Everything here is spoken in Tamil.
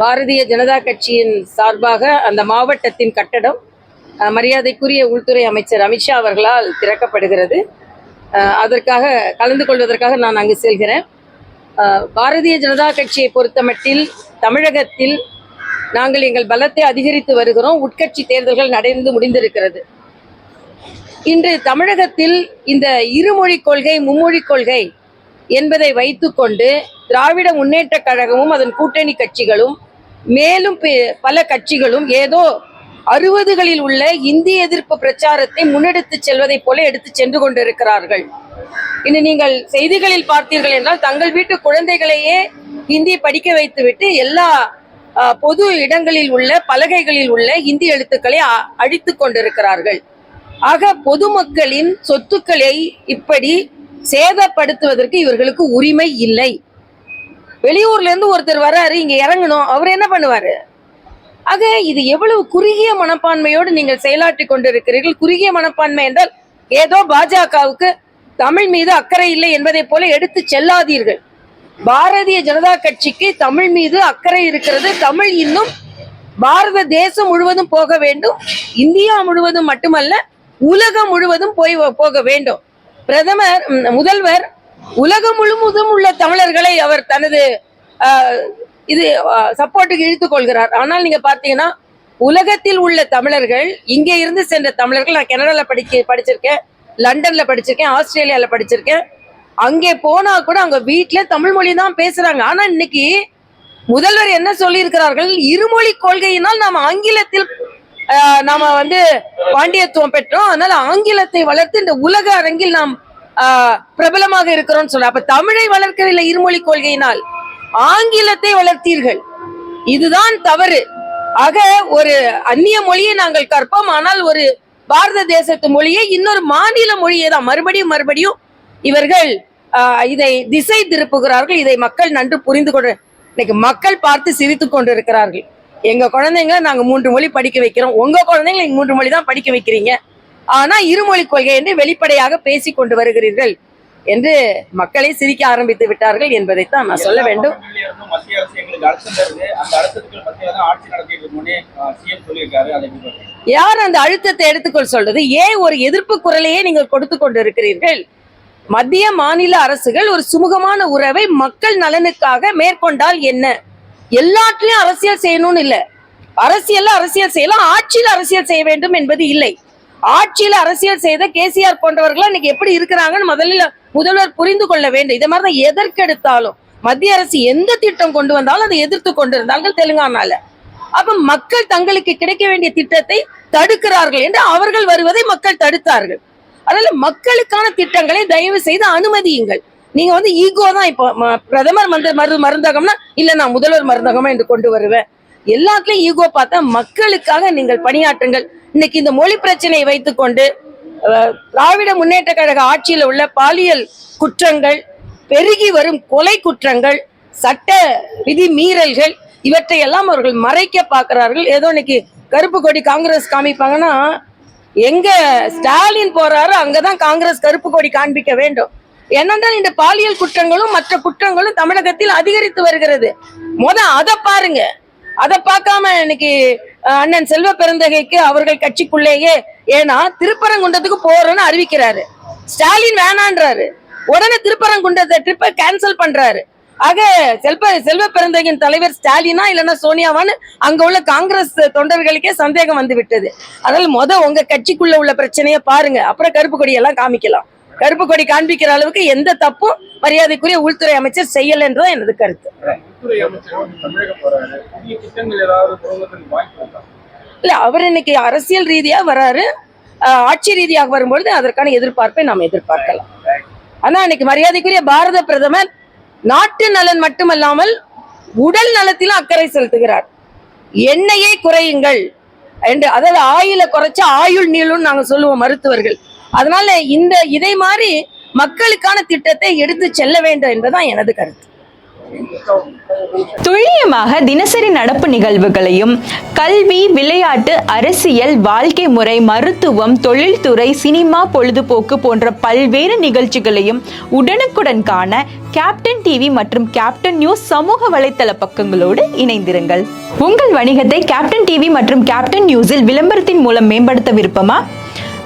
பாரதிய ஜனதா கட்சியின் சார்பாக அந்த மாவட்டத்தின் கட்டடம் மரியாதைக்குரிய உள்துறை அமைச்சர் அமித்ஷா அவர்களால் திறக்கப்படுகிறது. அதற்காக கலந்து கொள்வதற்காக நான் அங்கு செல்கிறேன். பாரதிய ஜனதா கட்சியை பொறுத்தமட்டில் தமிழகத்தில் நாங்கள் எங்கள் பலத்தை அதிகரித்து வருகிறோம். உட்கட்சி தேர்தல்கள் நடந்து முடிந்திருக்கிறது. இன்று தமிழகத்தில் இந்த இருமொழி கொள்கை மும்மொழி கொள்கை என்பதை வைத்துக்கொண்டு திராவிட முன்னேற்ற கழகமும் அதன் கூட்டணி கட்சிகளும் மேலும் பல கட்சிகளும் ஏதோ அறுபதுகளில் உள்ள இந்தி எதிர்ப்பு பிரச்சாரத்தை முன்னெடுத்து செல்வதைப் போல எடுத்து சென்று கொண்டிருக்கிறார்கள். இனி நீங்கள் செய்திகளில் பார்த்தீர்கள் என்றால் தங்கள் வீட்டு குழந்தைகளையே ஹிந்தி படிக்க வைத்துவிட்டு எல்லா பொது இடங்களில் உள்ள பலகைகளில் உள்ள இந்தி எழுத்துக்களை அ- அழித்துக் கொண்டிருக்கிறார்கள். ஆக பொதுமக்களின் சொத்துக்களை இப்படி சேதப்படுத்துவதற்கு இவர்களுக்கு உரிமை இல்லை. வெளியூர்ல இருந்து ஒருத்தர் வராரு இங்க இறங்கணும். அவர் என்ன பண்ணுவாரு? ஆக இது எவ்வளவு குறுகிய மனப்பான்மையோடு நீங்கள் செயலாற்றி கொண்டிருக்கிறீர்கள். குறுகிய மனப்பான்மை என்றால் ஏதோ பாஜகவுக்கு தமிழ் மீது அக்கறை இல்லை என்பதை போல எடுத்து செல்லாதீர்கள். பாரதிய ஜனதா கட்சிக்கு தமிழ் மீது அக்கறை இருக்கிறது. தமிழ் இன்னும் பாரத தேசம் முழுவதும் போக வேண்டும். இந்தியா முழுவதும் மட்டுமல்ல உலகம் முழுவதும் போய் போக வேண்டும். பிரதமர் முதல்வர் உலகம் முழுவதும் உள்ள தமிழர்களை அவர் தனது ஆஹ், இது சப்போர்ட்டுக்கு இழுத்துக் கொள்கிறார். ஆனால் நீங்க பாத்தீங்கன்னா உலகத்தில் உள்ள தமிழர்கள் இங்கே இருந்து சென்ற தமிழர்கள் நான் கனடால படிக்க படிச்சிருக்கேன் லண்டன்ல படிச்சிருக்கேன் ஆஸ்திரேலியால படிச்சிருக்கேன். அங்கே போனா கூட அவங்க வீட்ல தமிழ் மொழி தான் பேசுறாங்க. ஆனா இன்னைக்கு முதல்வர் என்ன சொல்லியிருக்கிறார்கள்? இருமொழி கொள்கையினால் நாம் ஆங்கிலத்தில் ஆஹ், நாம வந்து பாண்டியத்துவம் பெற்றோம். அதனால ஆங்கிலத்தை வளர்த்து இந்த உலக அரங்கில் நாம் பிரபலமாக இருக்கிறோம்னு சொல்ற அப்ப தமிழை வளர்க்கவில்லை இருமொழி கொள்கையினால் ஆங்கிலத்தை வளர்த்தீர்கள். இதுதான் தவறு. ஆக ஒரு அந்நிய மொழியை நாங்கள் கற்போம். ஆனால் ஒரு பாரத தேசத்து மொழியை இன்னொரு மாநில மொழியை தான் மறுபடியும் மறுபடியும் இவர்கள் இதை திசை திருப்புகிறார்கள். இதை மக்கள் நன்கு புரிந்து கொண்டு இன்னைக்கு மக்கள் பார்த்து சிரித்து கொண்டிருக்கிறார்கள். எங்க குழந்தைங்க நாங்க மூன்று மொழி படிக்க வைக்கிறோம். உங்க குழந்தைங்களை மூன்று மொழி தான் படிக்க வைக்கிறீங்க. ஆனா இருமொழி கொள்கை என்று வெளிப்படையாக பேசிக் கொண்டு வருகிறீர்கள் என்று மக்களை சிரிக்க ஆரம்பித்து விட்டார்கள் என்பதைத்தான் நான் சொல்ல வேண்டும்? யார் அந்த அழுத்தத்தை எடுத்துக்கொள் சொல்றது? ஏன் ஒரு எதிர்ப்பு குரலையே நீங்கள் கொடுத்து கொண்டிருக்கிறீர்கள்? மத்திய மாநில அரசுகள் ஒரு சுமூகமான உறவை மக்கள் நலனுக்காக மேற்கொண்டால் என்ன? எல்லாத்துலயும் அரசியல் செய்யணும்னு இல்ல. அரசியல்ல அரசியல் செய்யலாம் ஆட்சியில அரசியல் செய்ய வேண்டும் என்பது இல்லை. ஆட்சியில அரசியல் செய்த கேசிஆர் போன்றவர்கள் இன்னைக்கு எப்படி இருக்கிறாங்கன்னு முதல்ல முதல்வர் புரிந்து கொள்ள வேண்டும். இதை மாதிரி தான் எதற்கெடுத்தாலும் மத்திய அரசு எந்த திட்டம் கொண்டு வந்தாலும் அதை எதிர்த்து கொண்டிருந்தார்கள் தெலுங்கானால. அப்ப மக்கள் தங்களுக்கு கிடைக்க வேண்டிய திட்டத்தை தடுக்கிறார்கள் என்று அவர்கள் வருவதை மக்கள் தடுத்தார்கள். அதனால மக்களுக்கான திட்டங்களை தயவு செய்து அனுமதியுங்கள். நீங்க வந்து ஈகோ தான் இப்போ ம- பிரதமர் மருந்து மரு மருந்தகம்னா இல்ல நான் முதல்வர் மருந்தகமா என்று கொண்டு வருவேன். எல்லாத்துலயும் ஈகோ பார்த்தா மக்களுக்காக நீங்கள் பணியாற்றுங்கள். இன்னைக்கு இந்த மொழி பிரச்சனையை வைத்துக்கொண்டு திராவிட முன்னேற்ற கழக ஆட்சியில் உள்ள பாலியல் குற்றங்கள் பெருகி வரும் கொலை குற்றங்கள் சட்ட விதி மீறல்கள் இவற்றை எல்லாம் அவர்கள் மறைக்க பார்க்கிறார்கள். ஏதோ இன்னைக்கு கருப்பு கொடி காங்கிரஸ் காமிப்பாங்கன்னா எங்க ஸ்டாலின் போறாரோ அங்கதான் காங்கிரஸ் கருப்பு கொடி காண்பிக்க வேண்டும். என்னென்றால் இந்த பாலியல் குற்றங்களும் மற்ற குற்றங்களும் தமிழகத்தில் அதிகரித்து வருகிறது. முத அதை பாருங்க. அதை பார்க்காம இன்னைக்கு அண்ணன் செல்வ பெருந்தகைக்கு அவர்கள் கட்சிக்குள்ளேயே ஏன்னா திருப்பரங்குன்றத்துக்கு போறேன்னு அறிவிக்கிறாரு. ஸ்டாலின் வேணான்றாரு. உடனே திருப்பரங்குன்றத்தை ட்ரிப்பை கேன்சல் பண்றாரு. ஆக செல்வ செல்வ பெருந்தகையின் தலைவர் ஸ்டாலினா இல்லைன்னா சோனியாவான்னு அங்க உள்ள காங்கிரஸ் தொண்டர்களுக்கே சந்தேகம் வந்து விட்டது அதனால முத உங்க கட்சிக்குள்ள உள்ள பிரச்சனையை பாருங்க. அப்புறம் கருப்பு கொடியெல்லாம் காமிக்கலாம். கருப்பு கொடி காண்பிக்கிற அளவுக்கு எந்த தப்பும் மரியாதைக்குரிய உள்துறை அமைச்சர் செய்யல என்றுதான் எனது கருத்து. இல்ல அவர் இன்னைக்கு அரசியல் ரீதியா வராரு. ஆட்சி ரீதியாக வரும்பொழுது அதற்கான எதிர்பார்ப்பை நாம் எதிர்பார்க்கலாம். ஆனா இன்னைக்கு மரியாதைக்குரிய பாரத பிரதமர் நாட்டு நலன் மட்டுமல்லாமல் உடல் நலத்திலும் அக்கறை செலுத்துகிறார். எண்ணெயை குறையுங்கள். என்று அதாவது ஆயில குறைச்சா ஆயுள் நீளும் நாங்க சொல்லுவோம் மருத்துவர்கள். அதனால இந்த இதை மாதிரி மக்களுக்கான திட்டத்தை எடுத்து செல்ல வேண்டும் என்பதுதான் எனது கருத்து. துல்லியமாக தினசரி நடப்பு நிகழ்வுகளையும் கல்வி விளையாட்டு அரசியல் வாழ்க்கை முறை மருத்துவம் தொழில்துறை சினிமா பொழுதுபோக்கு போன்ற பல்வேறு நிகழ்ச்சிகளையும் உடனுக்குடன் காண கேப்டன் டிவி மற்றும் கேப்டன் நியூஸ் சமூக வலைத்தள பக்கங்களோடு இணைந்திருங்கள். உங்கள் வணிகத்தை கேப்டன் டிவி மற்றும் கேப்டன் நியூஸில் விளம்பரத்தின் மூலம் மேம்படுத்த விருப்பமா?